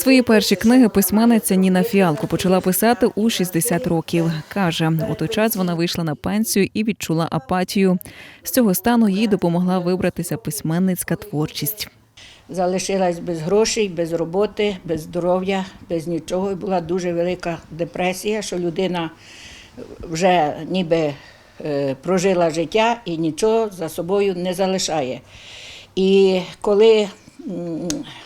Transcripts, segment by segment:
Свої перші книги письменниця Ніна Фіалко почала писати у 60 років. Каже, у той час вона вийшла на пенсію і відчула апатію. З цього стану їй допомогла вибратися письменницька творчість. Залишилась без грошей, без роботи, без здоров'я, без нічого. І була дуже велика депресія, що людина вже ніби е, прожила життя і нічого за собою не залишає. І коли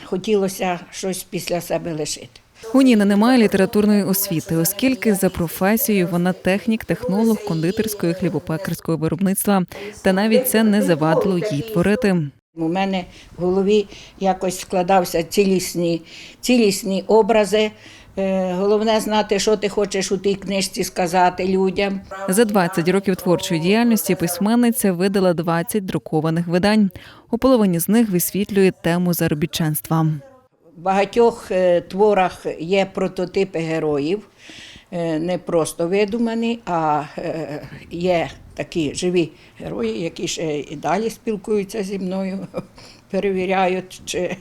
хотілося щось після себе лишити. У Ніни немає літературної освіти, оскільки за професією вона технік, технолог кондитерського і хлібопекарського виробництва. Та навіть це не завадило їй творити. У мене в голові якось складався цілісні, цілісні образи. Е, Головне знати, що ти хочеш у тій книжці сказати людям. За 20 років творчої діяльності письменниця видала 20 друкованих видань. У половині з них висвітлює тему заробітчанства. В багатьох е, творах є прототипи героїв, не просто видумані, а е, є такі живі герої, які ще і далі спілкуються зі мною, перевіряють, чи,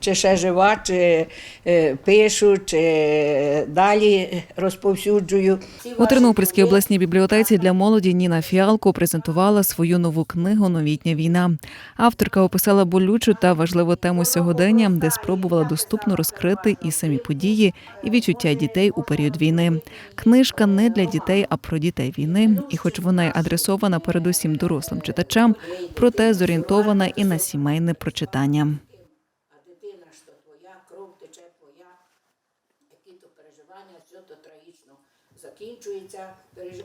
чи ще жива, чи е, пишу, чи далі розповсюджую. У Тернопільській обласній бібліотеці для молоді Ніна Фіалко презентувала свою нову книгу Новітня війна. Авторка описала болючу та важливу тему сьогодення, де спробувала доступно розкрити і самі події, і відчуття дітей у період війни. Книжка не для дітей, а про дітей війни. І, хоч вона й адресована передусім дорослим читачам, проте зорієнтована і на сімейне прочитання. Закінчується. Переж-